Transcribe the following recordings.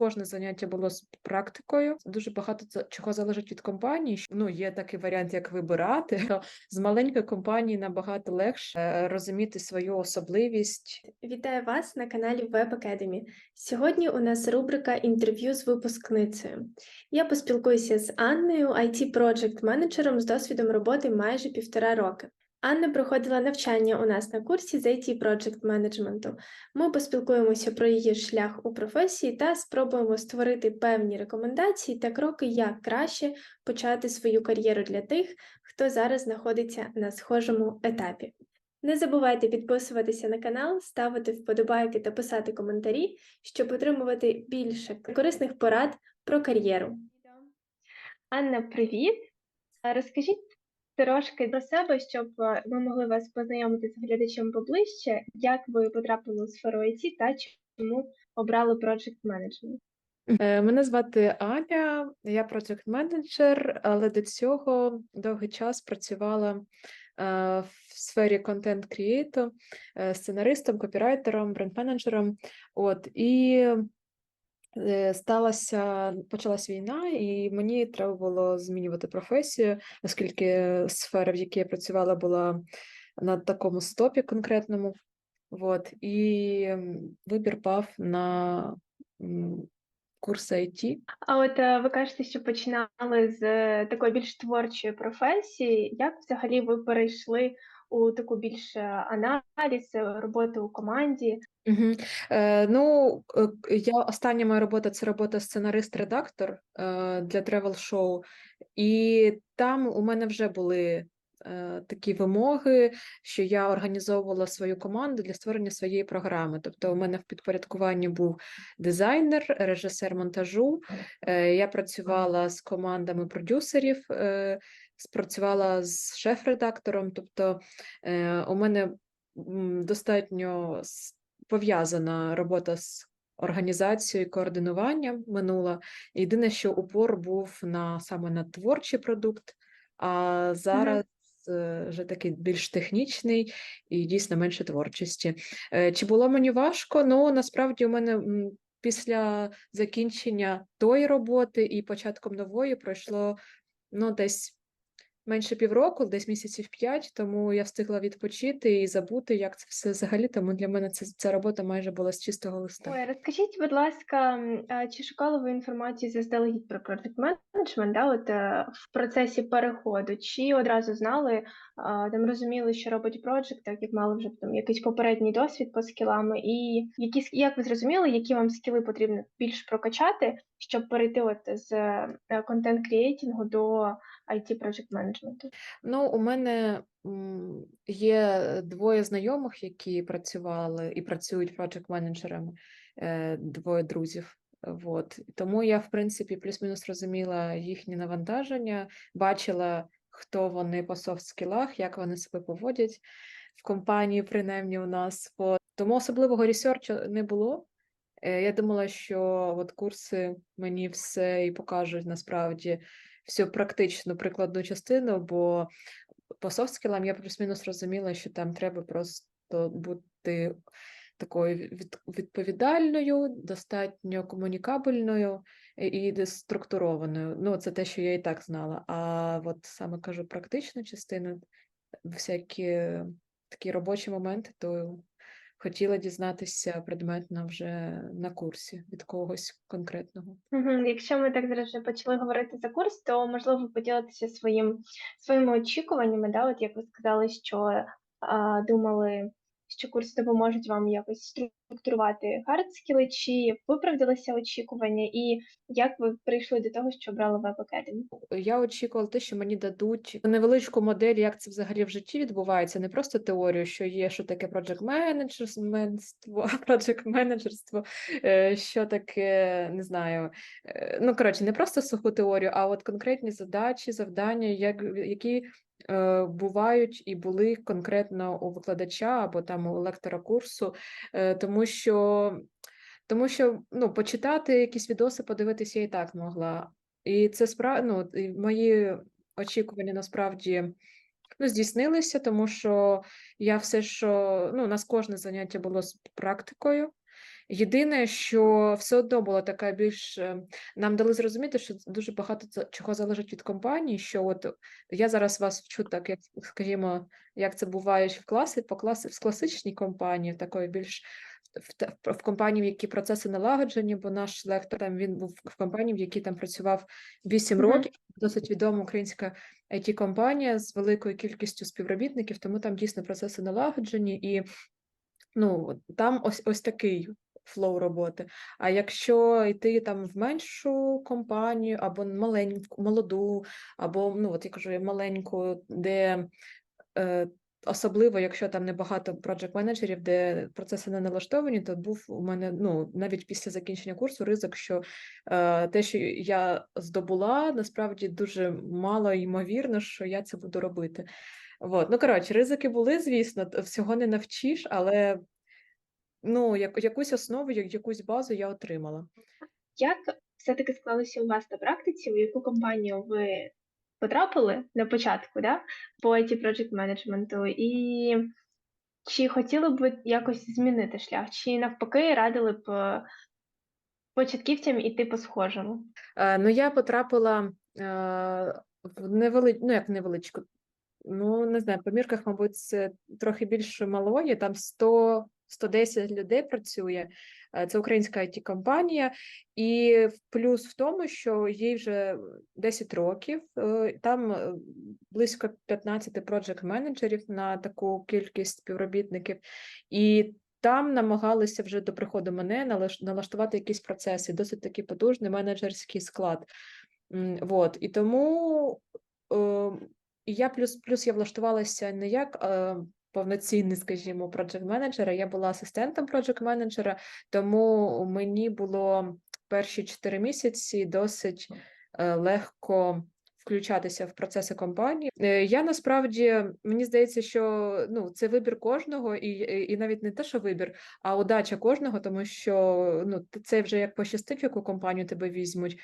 Кожне заняття було з практикою. Дуже багато чого залежить від компанії. Ну, є такий варіант, як вибирати. То з маленької компанії набагато легше е, розуміти свою особливість. Вітаю вас на каналі Web Academy. Сьогодні у нас рубрика інтерв'ю з випускницею. Я поспілкуюся з Анною, it project менеджером з досвідом роботи майже півтора роки. Анна проходила навчання у нас на курсі з IT project менеджменту. Ми поспілкуємося про її шлях у професії та спробуємо створити певні рекомендації та кроки, як краще почати свою кар'єру для тих, хто зараз знаходиться на схожому етапі. Не забувайте підписуватися на канал, ставити вподобайки та писати коментарі, щоб отримувати більше корисних порад про кар'єру. Анна, привіт! Розкажіть трошки про себе, щоб е, ми могли вас познайомити з глядачем поближче, як ви потрапили у сферу IT та чому обрали Project Management. Е, Мене звати Аня, я проект менеджер, але до цього довгий час працювала е, в сфері контент крієйту сценаристом, копірайтером, бренд-менеджером. От і сталася, почалась війна, і мені треба було змінювати професію, оскільки сфера, в якій я працювала, була на такому стопі конкретному. От, і вибір пав на курси IT. А от е, ви кажете, що починали з е, такої більш творчої професії. Як взагалі ви перейшли у таку більш аналіз, е, роботу у команді? Угу. Е, ну, е, я остання моя робота це робота сценарист-редактор е, для тревел-шоу, і там у мене вже були е, такі вимоги, що я організовувала свою команду для створення своєї програми. Тобто, у мене в підпорядкуванні був дизайнер, режисер монтажу. Я працювала з командами продюсерів, спрацювала з шеф-редактором. Тобто, е, у мене достатньо пов'язана робота з організацією, координуванням минула. Єдине, що упор був на саме на творчий продукт, а зараз е, вже такий більш технічний і дійсно менше творчості. Е, Чи було мені важко? Ну, насправді, у мене після закінчення тої роботи і початком нової пройшло ну, десь менше півроку, десь місяців п'ять, тому я встигла відпочити і забути, як це все взагалі. Тому для мене це, ця робота майже була з чистого листа. Ой, розкажіть, будь ласка, чи шукали ви інформацію заздалегідь про project management, да, от е, в процесі переходу, чи одразу знали, там розуміли, що робить project, так як мали вже там якийсь попередній досвід по скілами, і які як ви зрозуміли, які вам скіли потрібно більш прокачати, щоб перейти от з контент креатингу до IT project менеджменту? Ну, у мене є двоє знайомих, які працювали і працюють проджект-менеджерами, е, двоє друзів. Вот. Тому я, в принципі, плюс-мінус розуміла їхні навантаження, бачила, хто вони по софт-скілах, як вони себе поводять в компанії, принаймні у нас. От. Тому особливого ресерчу не було. Е, Я думала, що от курси мені все і покажуть насправді всю практичну прикладну частину, бо по софт-скілам я плюс-мінус розуміла, що там треба просто бути такою відповідальною, достатньо комунікабельною і і десь структурованою. Ну, це те, що я і так знала. А от саме кажу, практичну частину, всякі такі робочі моменти, то хотіла дізнатися предметно вже на курсі від когось конкретного. Якщо ми так зараз вже почали говорити за курс, то можливо поділитися своїм своїми очікуваннями, да, от як ви сказали, що а, думали, що курси допоможуть вам якось структурувати хардскіли, чи виправдалися очікування, і як ви прийшли до того, що обрали Web Academy? Я очікувала те, що мені дадуть невеличку модель, як це взагалі в житті відбувається, не просто теорію, що є, що таке project менеджерство, project менеджерство, е, що таке, не знаю. е, Ну, коротше, не просто суху теорію, а от конкретні задачі, завдання, як, які бувають і були конкретно у викладача або там у лектора курсу, е, тому що. Тому що ну, почитати якісь відоси, подивитися я і так могла. І це справ... ну, мої очікування насправді ну, здійснилися, тому що я все, що ну, у нас кожне заняття було з практикою, Єдине, що все одно була така більш е, нам дали зрозуміти, що дуже багато чого залежить від компанії. Що от я зараз вас вчу, так як скажімо, як це буває в класі, по класи в класичній компанії, такої більш в, в, в компанії, в які процеси налагоджені, бо наш лектор там він був в компанії, в якій там працював 8 Мгм. років, досить відома українська it компанія з великою кількістю співробітників, тому там дійсно процеси налагоджені і. Ну, там ось ось такий флоу роботи. А якщо йти там в меншу компанію або маленьку, молоду, або ну от я кажу, маленьку, де е, особливо, якщо там небагато проджект менеджерів, де процеси не налаштовані, то був у мене ну навіть після закінчення курсу ризик, що е, те, що я здобула, насправді дуже мало ймовірно, що я це буду робити. От. Ну, коротше, ризики були, звісно, всього не навчиш, але ну, як, якусь основу, я- якусь базу я отримала. Як все-таки склалося у вас на практиці, в яку компанію ви потрапили на початку, да, по IT Project менеджменту, і чи хотіли б ви якось змінити шлях, чи навпаки радили б е, початківцям іти по схожому? Е, ну, я потрапила е, в невели... ну, як невеличку, ну, не знаю, по мірках, мабуть, це трохи більше малої, там 100, 110 людей працює. Е, Це українська it компанія і плюс в тому, що їй вже 10 років, е, там е, близько 15 проджект менеджерів на таку кількість співробітників, і там намагалися вже до приходу мене налаш- налаштувати якісь процеси, досить такий потужний менеджерський склад. М, Вот. І тому і я плюс плюс я влаштувалася не як е, повноцінний, скажімо, проджект менеджера, я була асистентом проджект менеджера, тому мені було перші 4 місяці досить е, легко включатися в процеси компанії. Е, Я насправді мені здається, що ну це вибір кожного, і, і навіть не те, що вибір, а удача кожного, тому що ну це вже як пощастить, яку компанію тебе візьмуть,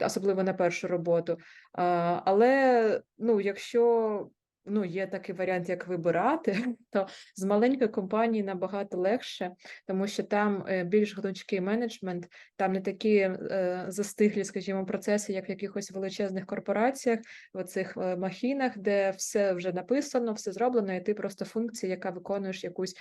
особливо на першу роботу. Але ну, якщо ну, є такий варіант, як вибирати, то з маленької компанії набагато легше, тому що там е, більш гнучкий менеджмент, там не такі е, застиглі, скажімо, процеси, як в якихось величезних корпораціях, в цих е, махінах, де все вже написано, все зроблено, і ти просто функція, яка виконуєш якусь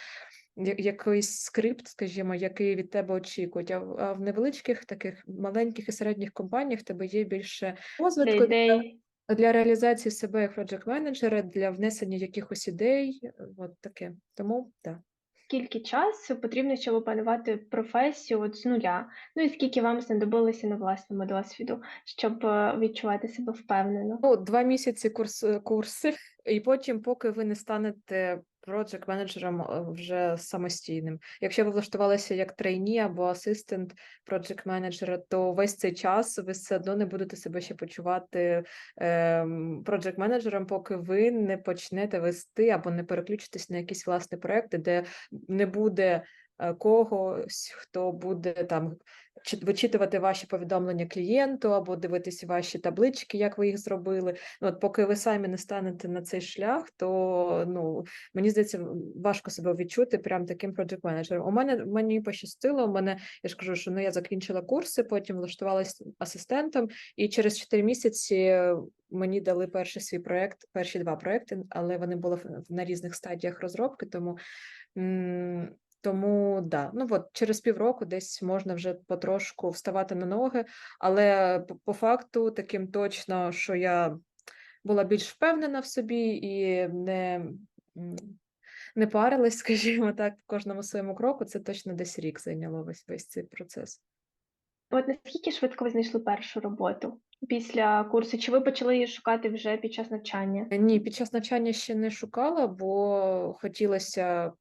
якийсь скрипт, скажімо, який від тебе очікують. А в, а в невеличких таких маленьких і середніх компаніях тебе є більше розвитку ідей? Для реалізації себе як проджект менеджера, для внесення якихось ідей. е, От таке. Тому так. Скільки часу потрібно, щоб опанувати професію от з нуля? Ну і скільки вам знадобилося на власному досвіду, щоб е, відчувати себе впевнено? Ну, два місяці курс, е, курси, і потім, поки ви не станете проджект менеджером е, вже самостійним. Якщо ви влаштувалися як трейні або асистент проджект менеджера, то весь цей час ви все одно не будете себе ще почувати проджект менеджером, поки ви не почнете вести або не переключитесь на якісь власні проекти, де не буде когось, хто буде там чи- вичитувати ваші повідомлення клієнту або дивитися ваші таблички, як ви їх зробили. Ну, от поки ви самі не станете на цей шлях, то ну мені здається, важко себе відчути прям таким проджект менеджером. У мене мені пощастило. У мене я ж кажу, що ну я закінчила курси, потім влаштувалася асистентом, і через 4 місяці мені дали перший свій проект, перші два проекти, але вони були на різних стадіях розробки, тому. Тому да, ну от через півроку десь можна вже потрошку вставати на ноги, але по, по факту таким точно, що я була більш впевнена в собі і не, не парилась, скажімо так, в кожному своєму кроку. Це точно десь рік зайняло весь весь цей процес. От наскільки швидко ви знайшли першу роботу після курсу? Чи ви почали її шукати вже під час навчання? Ні, під час навчання ще не шукала, бо хотілося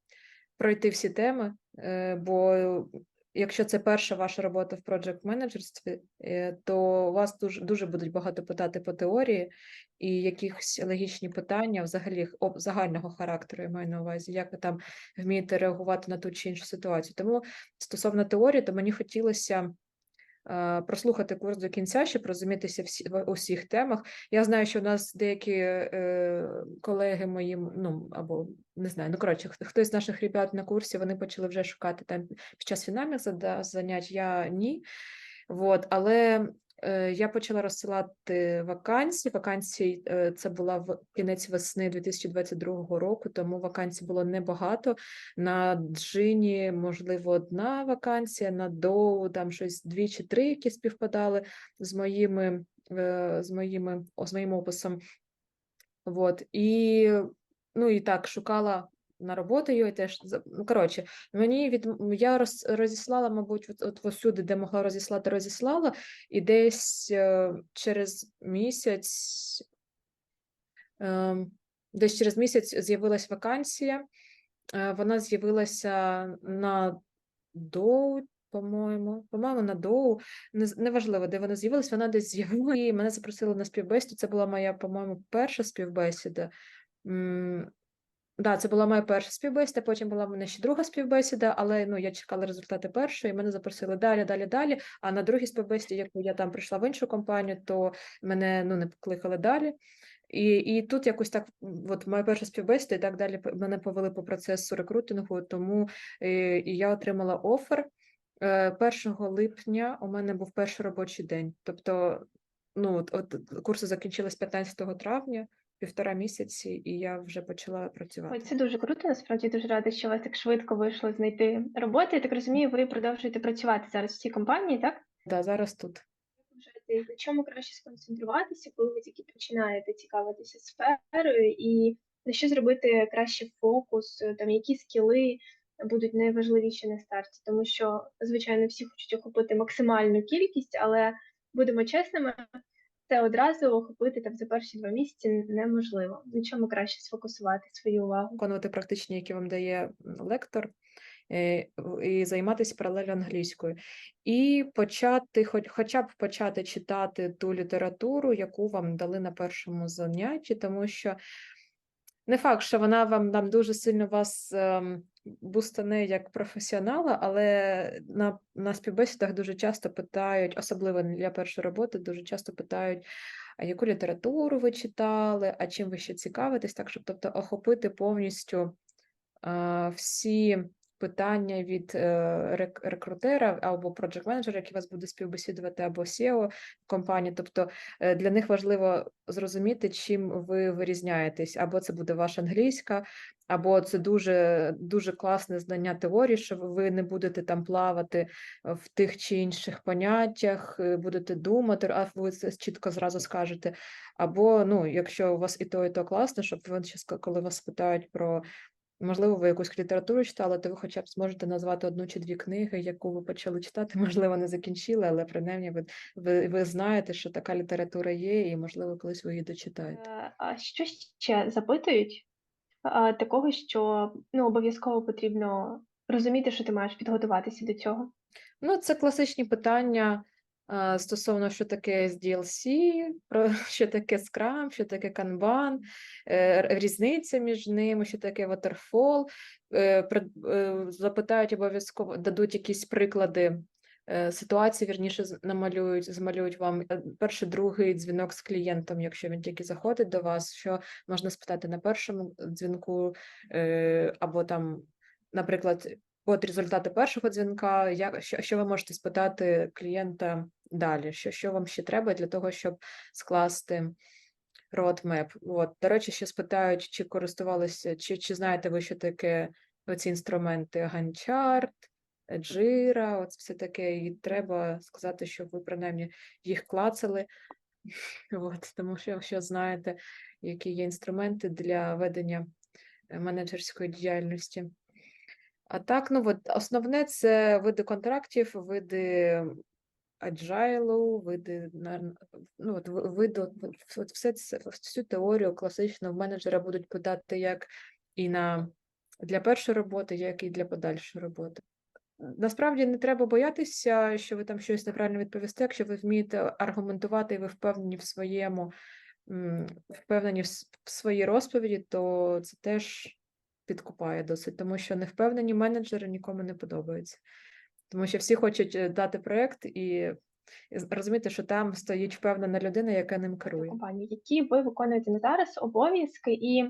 пройти всі теми. е, Бо якщо це перша ваша робота в проджект менеджерстві, е, то вас дуже дуже будуть багато питати по теорії і якісь логічні питання, взагалі загального характеру, я маю на увазі, як ви там вмієте реагувати на ту чи іншу ситуацію. Тому стосовно теорії, то мені хотілося прослухати курс до кінця, щоб розумітися в усіх темах. Я знаю, що у нас деякі е, колеги мої, ну або не знаю, ну коротше, хто- хтось з наших ребят на курсі вони почали вже шукати там під час фінальних занять. Я ні. Вот, але е, я почала розсилати вакансії. Вакансій е, це була в кінець весни 2022 року, тому вакансій було небагато. На Джині, можливо, одна вакансія, на Доу там щось дві чи три, які співпадали з моїми, е, з моїми, з моїм описом. Вот. І, ну, і так, шукала на роботу його теж. Ну, коротше, мені від я роз, розіслала, мабуть, от, от всюди, де могла розіслати, розіслала, і десь е, через місяць, ем, десь через місяць з'явилась вакансія. Е, Вона з'явилася на Доу, по-моєму, по-моєму, на Доу. Не, неважливо, де вона з'явилась, вона десь з'явилася, і мене запросили на співбесіду. Це була моя, по-моєму, перша співбесіда. Да, це була моя перша співбесіда, потім була в мене ще друга співбесіда, але ну, я чекала результати першої, і мене запросили далі, далі, далі. А на другій співбесіді, яку я там прийшла в іншу компанію, то мене ну, не покликали далі. І, і тут якось так, от моя перша співбесіда, і так далі мене повели по процесу рекрутингу, тому е, і я отримала офер. Е, 1 липня у мене був перший робочий день. Тобто, ну, от, от курси закінчились 15 травня, півтора місяці, і я вже почала працювати. Ой, це дуже круто. Насправді дуже рада, що у вас так швидко вийшло знайти роботу. Я так розумію, ви продовжуєте працювати зараз в цій компанії, так? Да, зараз тут. На чому краще сконцентруватися, коли ви тільки починаєте цікавитися сферою, і на що зробити краще фокус, там які скіли будуть найважливіші на старті, тому що, звичайно, всі хочуть охопити максимальну кількість, але будемо чесними, це одразу охопити там за перші два місяці неможливо. На чому краще сфокусувати свою увагу? Виконувати практичні, які вам дає лектор, е, і займатися паралельно англійською. І почати, хоч, хоча б почати читати ту літературу, яку вам дали на першому занятті, тому що не факт, що вона вам там дуже сильно вас ем, бустане як професіонала, але на, на співбесідах дуже часто питають, особливо для першої роботи, дуже часто питають, а яку літературу ви читали, а чим ви ще цікавитесь, так, щоб тобто охопити повністю а, всі питання від е, рекрутера або проджект менеджера, який вас буде співбесідувати, або SEO компанії. Тобто е, для них важливо зрозуміти, чим ви вирізняєтесь, або це буде ваша англійська, або це дуже дуже класне знання теорії, що ви не будете там плавати в тих чи інших поняттях, е, будете думати, а ви це чітко зразу скажете. Або ну, якщо у вас і то, і то класно, щоб ви ще коли вас питають про. Можливо, ви якусь літературу читали, то ви хоча б зможете назвати одну чи дві книги, яку ви почали читати. Можливо, не закінчили, але принаймні ви, ви, ви знаєте, що така література є, і можливо, колись ви її дочитаєте. Е, А що ще запитують? А, Такого, що ну, обов'язково потрібно розуміти, що ти маєш підготуватися до цього. Ну, це класичні питання стосовно, що таке SDLC, про що таке Scrum, що таке Kanban, е, різниця між ними, що таке Waterfall. Е, е, Запитають обов'язково, дадуть якісь приклади е, ситуації, вірніше, намалюють, змалюють вам е, перший, другий дзвінок з клієнтом, якщо він тільки заходить до вас, що можна спитати на першому дзвінку, е, або там, наприклад, От результати першого дзвінка, як, що, що ви можете спитати клієнта далі, що, що вам ще треба для того, щоб скласти roadmap. От, до речі, ще спитають, чи користувалися, чи, чи знаєте ви, що таке оці інструменти? Chart, Jira, от все таке, і треба сказати, щоб ви принаймні їх клацали, от, тому що, що знаєте, які є інструменти для ведення менеджерської діяльності. А так, ну от основне це види контрактів, види аджайлу, види ну, от, ви- види, от, все це, всю теорію класичну в менеджера будуть подати як і на для першої роботи, як і для подальшої роботи. Насправді не треба боятися, що ви там щось неправильно відповісте, якщо ви вмієте аргументувати і ви впевнені в своєму, впевнені в своїй розповіді, то це теж підкупає досить, тому що невпевнені менеджери нікому не подобаються. Тому що всі хочуть е, дати проєкт і розуміти, що там стоїть впевнена людина, яка ним керує. компанії, які ви виконуєте на зараз обов'язки, і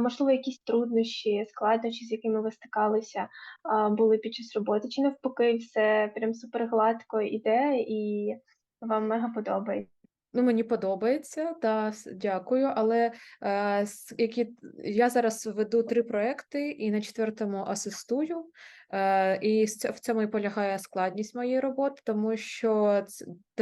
можливо якісь труднощі, складнощі, з якими ви стикалися, були під час роботи, чи навпаки, все прям супер гладко іде і вам мега подобається. Ну, мені подобається, та дякую. Але е, які я зараз веду три проекти і на четвертому асистую. Е, і в цьому і полягає складність моєї роботи, тому що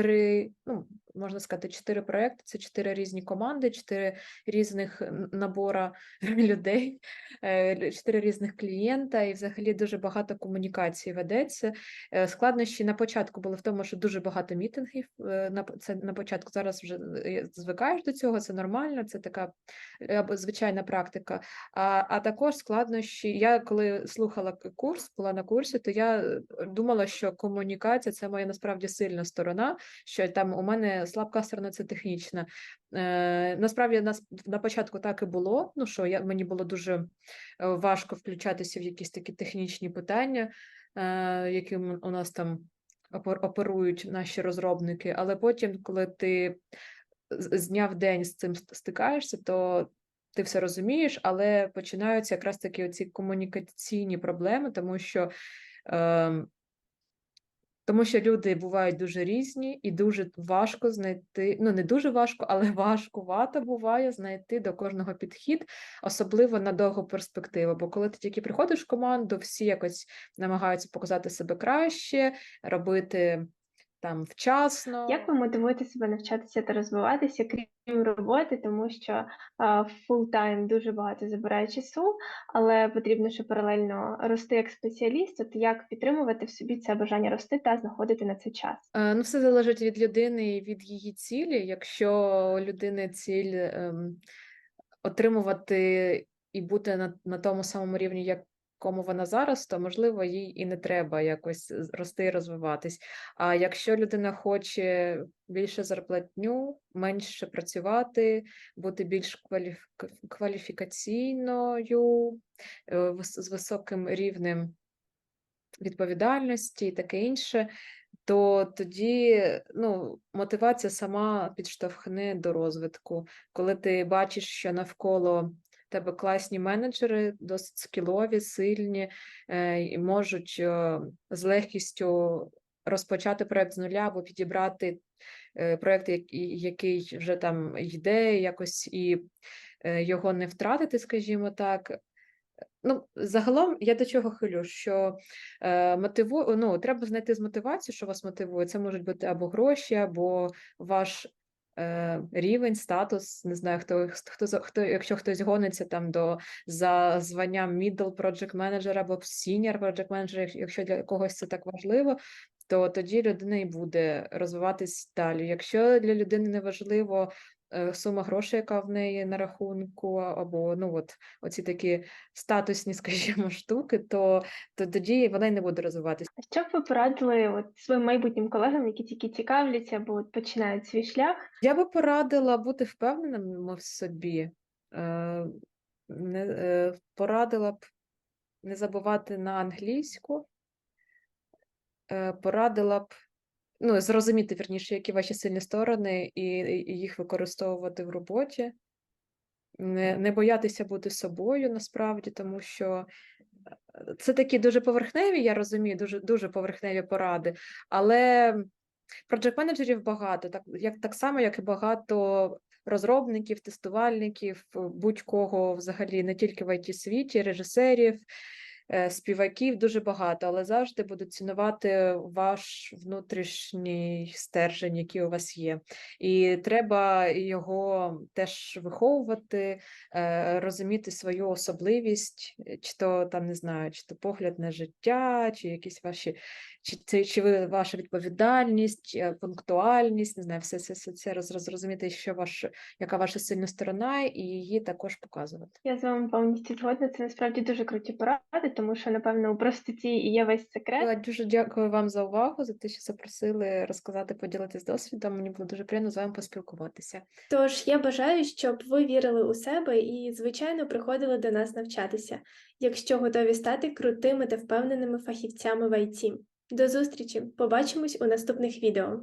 три, ну можна сказати, чотири проекти це чотири різні команди, чотири різних набора людей, е, чотири різних клієнта, і взагалі дуже багато комунікацій ведеться. Е, Складнощі на початку були в тому, що дуже багато мітингів. е, На це на початку зараз вже звикаєш до цього, це нормально, це така звичайна практика. А, а також складнощі. Я коли слухала курс, була на курсі, то я думала, що комунікація це моя насправді сильна сторона, що там у мене слабка сторона це технічна. Е, насправді нас на початку так і було. Ну що я мені було дуже е, важко включатися в якісь такі технічні питання, е, яким у нас там оперують наші розробники. Але потім, коли ти з дня в день з цим стикаєшся, то ти все розумієш, але починаються якраз таки оці комунікаційні проблеми, тому що. Е, тому що люди бувають дуже різні і дуже важко знайти, ну не дуже важко, але важкувато буває знайти до кожного підхід, особливо на довгу перспективу. Бо коли ти тільки приходиш в команду, всі якось намагаються показати себе краще, робити там вчасно. Як ви мотивуєте себе навчатися та розвиватися, крім роботи, тому що фултайм дуже багато забирає часу, але потрібно ще паралельно рости як спеціаліст. От як підтримувати в собі це бажання рости та знаходити на це час? Е, Ну, все залежить від людини і від її цілі. Якщо людини ціль ем, отримувати і бути на, на тому самому рівні, якому вона зараз, то можливо їй і не треба якось рости і розвиватись. А якщо людина хоче більше зарплатню, менше працювати, бути більш кваліф... кваліфікаційною, е, з високим рівнем відповідальності і таке інше, то тоді ну, мотивація сама підштовхне до розвитку. Коли ти бачиш, що навколо тебе класні менеджери, досить скілові, сильні, е, і можуть е, з легкістю розпочати проект з нуля або підібрати е, проект, який, вже там йде, якось і його не втратити, скажімо так. Ну, загалом я до чого хилю, що е, мотиву... ну, треба знайти з мотивацію, що вас мотивує. Це можуть бути або гроші, або ваш рівень, статус. Не знаю, хто, хто, хто, якщо хтось гониться там до за званням middle project manager або senior project manager, якщо для когось це так важливо, то тоді людина і буде розвиватись далі. Якщо для людини не важливо е, сума грошей, яка в неї на рахунку, або ну от оці такі статусні, скажімо, штуки, то, то тоді вона й не буде розвиватися. Що б ви порадили от своїм майбутнім колегам, які тільки цікавляться або от починають свій шлях? Я би порадила бути впевненими в собі. Е, не, е, порадила б не забувати на англійську. Е, порадила б ну, зрозуміти, вірніше, які ваші сильні сторони, і, і їх використовувати в роботі. Не, не боятися бути собою насправді, тому що е, це такі дуже поверхневі, я розумію, дуже, дуже поверхневі поради, але проджект менеджерів багато, так, як, так само, як і багато розробників, тестувальників, будь-кого взагалі, не тільки в it світі, режисерів, співаків дуже багато, але завжди будуть цінувати ваш внутрішній стержень, який у вас є. І треба його теж виховувати, е, розуміти свою особливість, е, чи то там не знаю, чи то погляд на життя, чи якісь ваші, чи це чи ви ваша відповідальність, е, пунктуальність, не знаю, все, все, все це роз- роз- що ваш, яка ваша сильна сторона, і її також показувати. Я з вами повністю згодна. Це насправді дуже круті поради, тому що, напевно, у простоті і є весь секрет. Я дуже дякую вам за увагу, за те, що запросили розказати, поділитись досвідом. Мені було дуже приємно з вами поспілкуватися. Тож я бажаю, щоб ви вірили у себе і, звичайно, приходили до нас навчатися, якщо готові стати крутими та впевненими фахівцями в ІТ. До зустрічі! Побачимось у наступних відео.